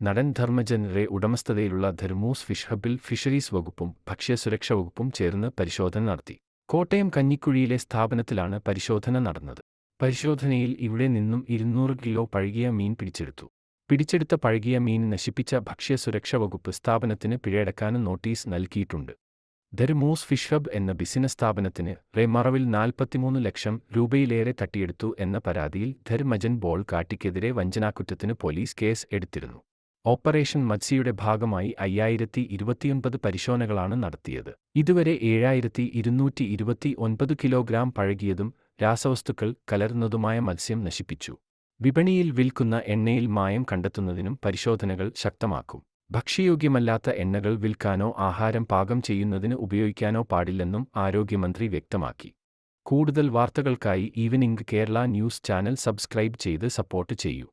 നടൻ ധർമ്മജനറെ ഉടമസ്ഥതയിലുള്ള ധർമൂസ് fish ഹബിൽ fisheries വകുപ്പും ഭക്ഷ്യസുരക്ഷാ വകുപ്പും ചേർന്ന് പരിശോധന നടത്തി. കോട്ടയം കഞ്ഞിക്കുഴിയിലെ സ്ഥാപനത്തിലാണ് പരിശോധന നടന്നത്. പരിശോധനയിൽ ഇവിടെ നിന്നും ഇരുന്നൂറ് കിലോ പഴകിയ മീൻ പിടിച്ചെടുത്തു. പിടിച്ചെടുത്ത പഴകിയ മീൻ നശിപ്പിച്ച ഭക്ഷ്യസുരക്ഷാ വകുപ്പ് സ്ഥാപനത്തിന് പിഴയടക്കാനും നോട്ടീസ് നൽകിയിട്ടുണ്ട്. ധർമൂസ് ഫിഷ് ഹബ് എന്ന ബിസിനസ് സ്ഥാപനത്തിന് റേമറവിൽ നാൽപ്പത്തിമൂന്ന് ലക്ഷം രൂപയിലേറെ തട്ടിയെടുത്തു എന്ന പരാതിയിൽ ധർമജൻ ബോൾ കാട്ടിക്കെതിരെ വഞ്ചനാക്കുറ്റത്തിന് പോലീസ് കേസ് എടുത്തിരുന്നു. ഓപ്പറേഷൻ മത്സിയുടെ ഭാഗമായി അയ്യായിരത്തി ഇരുപത്തിയൊൻപത് പരിശോധനകളാണ് നടത്തിയത്. ഇതുവരെ ഏഴായിരത്തി ഇരുന്നൂറ്റി ഇരുപത്തി ഒൻപത് കിലോഗ്രാം പഴകിയതും രാസവസ്തുക്കൾ കലർന്നതുമായ മത്സ്യം നശിപ്പിച്ചു. വിപണിയിൽ വിൽക്കുന്ന എണ്ണയിൽ മായം കണ്ടെത്തുന്നതിനും പരിശോധനകൾ ശക്തമാക്കും. ഭക്ഷ്യയോഗ്യമല്ലാത്ത എണ്ണകൾ വിൽക്കാനോ ആഹാരം പാകം ചെയ്യുന്നതിന് ഉപയോഗിക്കാനോ പാടില്ലെന്നും ആരോഗ്യമന്ത്രി വ്യക്തമാക്കി. കൂടുതൽ വാർത്തകൾക്കായി evening Kerala news channel subscribe ചെയ്ത് സപ്പോർട്ട് ചെയ്യൂ.